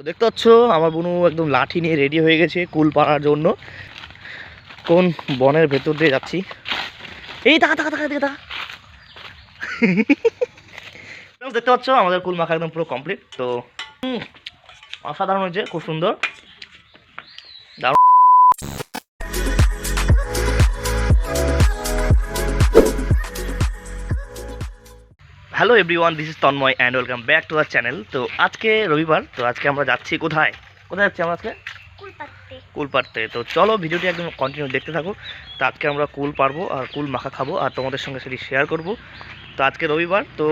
তো দেখতে পাচ্ছ, আমার বোনু একদম লাঠি নিয়ে রেডি হয়ে গেছে কুল পাড়ার জন্য। কোন বনের ভেতর দিয়ে যাচ্ছি। এই টাকা টাকা টাকা টাকা দেখতে পাচ্ছ, আমাদের কুল মাখা একদম পুরো কমপ্লিট তো অসাধারণ হয়েছে, খুব সুন্দর। Hello everyone this is Tanmoy and welcome back to our channel তো আজকে রবিবার তো আজকে আমরা যাচ্ছি কোথায়? কোথায় যাচ্ছি আমরা আজকে? কুল পাড়তে তো চলো ভিডিওটি একদম কন্টিনিউ দেখতে থাকো। তো আজকে আমরা কুল পারব আর কুল মাখা খাব আর তোমাদের সঙ্গে সেটি শেয়ার করব। তো আজকে রবিবার তো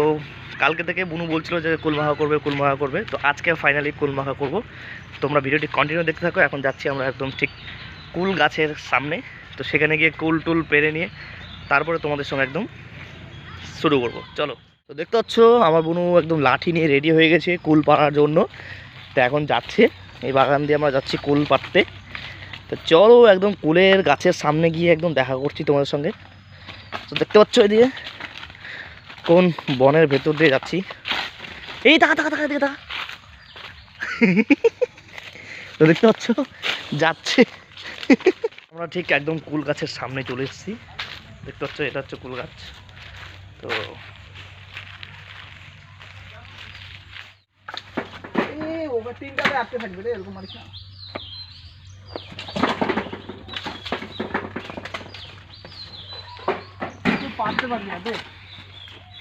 কালকে থেকে বুনু বলছিল যে কুল মাখা করবে কুল মাখা করবে। তো আজকে ফাইনালি কুল মাখা করব। তোমরা ভিডিওটি কন্টিনিউ দেখতে থাকো এখন যাচ্ছি আমরা একদম ঠিক কুল গাছের সামনে। তো সেখানে গিয়ে কুল টুল পেরে নিয়ে তারপরে তোমাদের সঙ্গে একদম শুরু করব। চলো। তো দেখতে পাচ্ছ, আমার বুনু একদম লাঠি নিয়ে রেডি হয়ে গেছে কুল পাড়ার জন্য। তো এখন যাচ্ছে, এই বাগান দিয়ে আমরা যাচ্ছি কুল পাড়তে। তো চলো একদম কুলের গাছের সামনে গিয়ে একদম দেখা করছি তোমাদের সঙ্গে। তো দেখতে পাচ্ছ এদিকে, কোন বনের ভেতর দিয়ে যাচ্ছি। এই টাকা টাকা টাকা দিকে তো দেখতে পাচ্ছ, যাচ্ছে। আমরা ঠিক একদম কুল গাছের সামনে চলে এসেছি। দেখতে পাচ্ছ, এটা হচ্ছে কুল গাছ। তো ওভার তিনটাতে আটকে থাকবে রে এরকম মারিস না। পারতে পারবি না দেখ।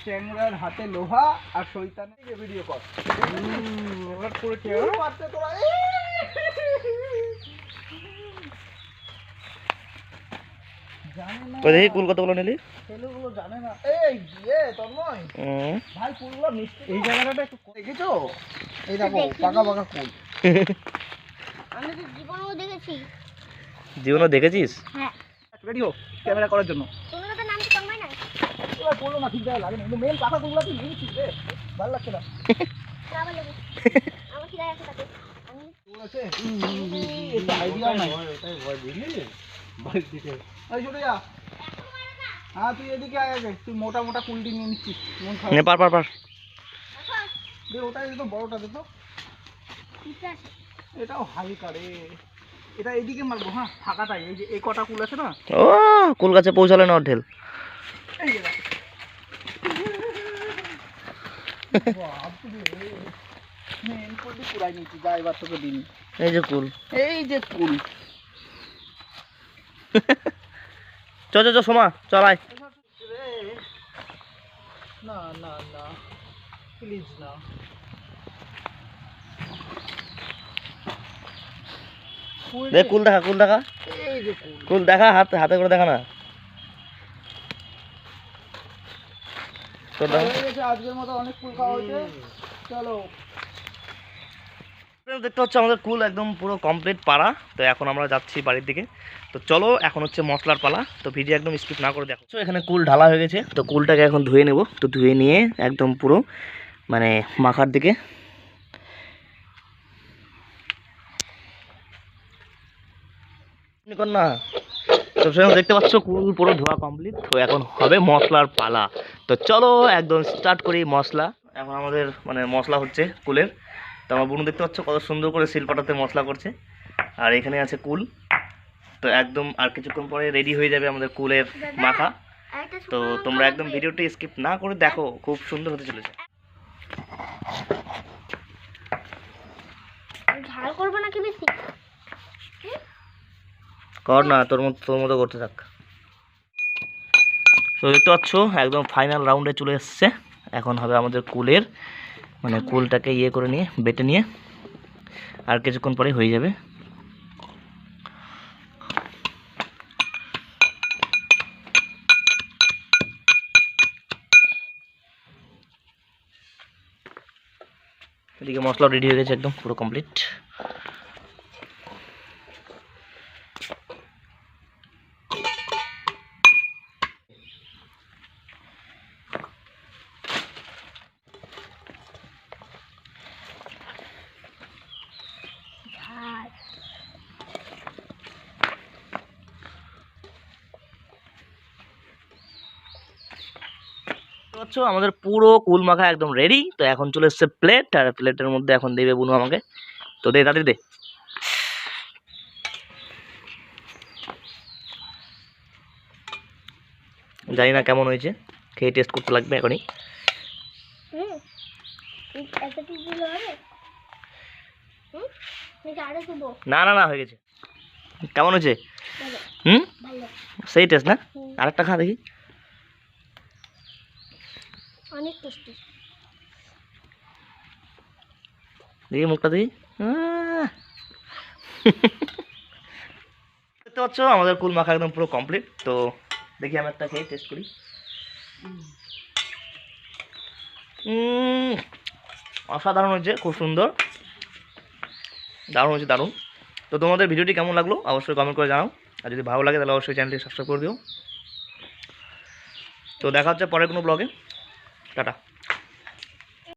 ট্যাংরার হাতে লোহা আর ভিডিও কর এবার করেছে পারতে তোরা জানে না। তো দেখি কুল কতগুলো নিলি? ছেলেগুলো জানে না। এই তন্ময়। ভাই কুলগুলো মিষ্টি এই জায়গাটা একটু দেখেছ? এই দেখো পাকা পাকা কুল। আমি তো জীবনেও দেখেছি। জীবনে দেখেছিস? হ্যাঁ। রেডি হো ক্যামেরা করার জন্য। তোমরা তো নাম কি তন্ময় না? এবার বলল না ঠিক জায়গায় লাগে না। কিন্তু মেন পাকা কুলগুলো তুই নিয়েছিস রে ভালো লাগছে না। আবার লেগে আমার কি আছে তাতে? আমি কুল আছে? এটা আইডিয়া নাই এই ছোট যা। হ্যাঁ তুই এদিকে আয় আগে। তুই মোটা মোটা কুলটি নিয়ে নিচ্ছিস। মন খারাপ। পার পার পার। দে ওটাই তো বড়টা দে তো ঠিক এটাও হালকা রে। এটা এদিকে মারবো হ্যাঁ ফাঁকাটাই এই যে এই কটা কুল আছে না? ও কুল গাছে পৌঁছালে না ওর ঢেল। এই যে দেখ। বাপরে। কুলটি পুরাই নিচ্ছি যা এবার তোকে দিন। এই যে কুল। এই যে কুল। চ চ চ সোমা চলাই না না না। প্লিজ না দেখ কুল দেখা কুল দেখা। কুল দেখা হাতে হাতে করে দেখা না। তোর দেখা। গেছে আজকের মতো অনেক কুল খাওয়া হয়েছে। চলো। দেখতে হচ্ছে আমাদের কুল একদম পুরো কমপ্লিট পাড়া। তো এখন আমরা যাচ্ছি বাড়ির দিকে। তো চলো এখন হচ্ছে মশলার পালা। তো ভিডিও একদম স্পিড না করে দেখো। এখানে কুল ঢালা হয়ে গেছে। তো কুলটাকে এখন ধুয়ে নেব। তো ধুয়ে নিয়ে একদম পুরো মানে মাখার দিকে। দেখতে পাচ্ছ কুল পুরো ধোয়া কমপ্লিট তো এখন হবে মশলার পালা। তো চলো একদম স্টার্ট করি মশলা। এখন আমাদের মানে মশলা হচ্ছে কুলের। তো আমার বোন দেখতে পাচ্ছ কত সুন্দর করে শিলপাটাতে মশলা করছে। আর এখানে আছে কুল। তো একদম আর কিছুক্ষণ পরে রেডি হয়ে যাবে আমাদের কুলের মাখা। তো তোমরা একদম। ভিডিওটি স্কিপ না করে দেখো, খুব সুন্দর হতে চলেছে। ঝাল করব নাকি বেশি? কর না, তোর মতো তোর মতো করতে থাক। তো দেখতে পাচ্ছ, একদম ফাইনাল রাউন্ডে চলে এসছে। এখন হবে আমাদের কুলের মানে কুলটাকে ইয়ে করে নিয়ে, বেটে নিয়ে। আর কিছুক্ষণ পরে হয়ে যাবে। এদিকে মশলা রেডি হয়ে গেছে একদম পুরো কমপ্লিট ঝাল দেখতে পাচ্ছ? আমাদের পুরো কুল মাখা একদম রেডি তো এখন চলে এসছে প্লেট আর প্লেটের মধ্যে এখন দেবে বুনু আমাকে। তো দে তাদের দে। জানি না কেমন হয়েছে। খেয়ে টেস্ট করতে লাগবে এখনই। না না না হয়ে গেছে। কেমন হয়েছে? হুম? সেই টেস্ট না? আরেকটা খা দেখি। অনেক টেস্টি। দেখি মুখটা দেখি। দেখতে পাচ্ছ আমাদের কুল মাখা একদম পুরো কমপ্লিট তো দেখি আমি একটা খেয়ে টেস্ট করি। অসাধারণ হয়েছে খুব সুন্দর। দারুণ হয়েছে দারুণ। তো তোমাদের ভিডিওটি কেমন লাগল অবশ্যই কমেন্ট করে জানাও। আর যদি ভালো লাগে তাহলে অবশ্যই চ্যানেলটি সাবস্ক্রাইব করে দিও। তো দেখা হচ্ছে পরের কোনো ব্লগে Clara.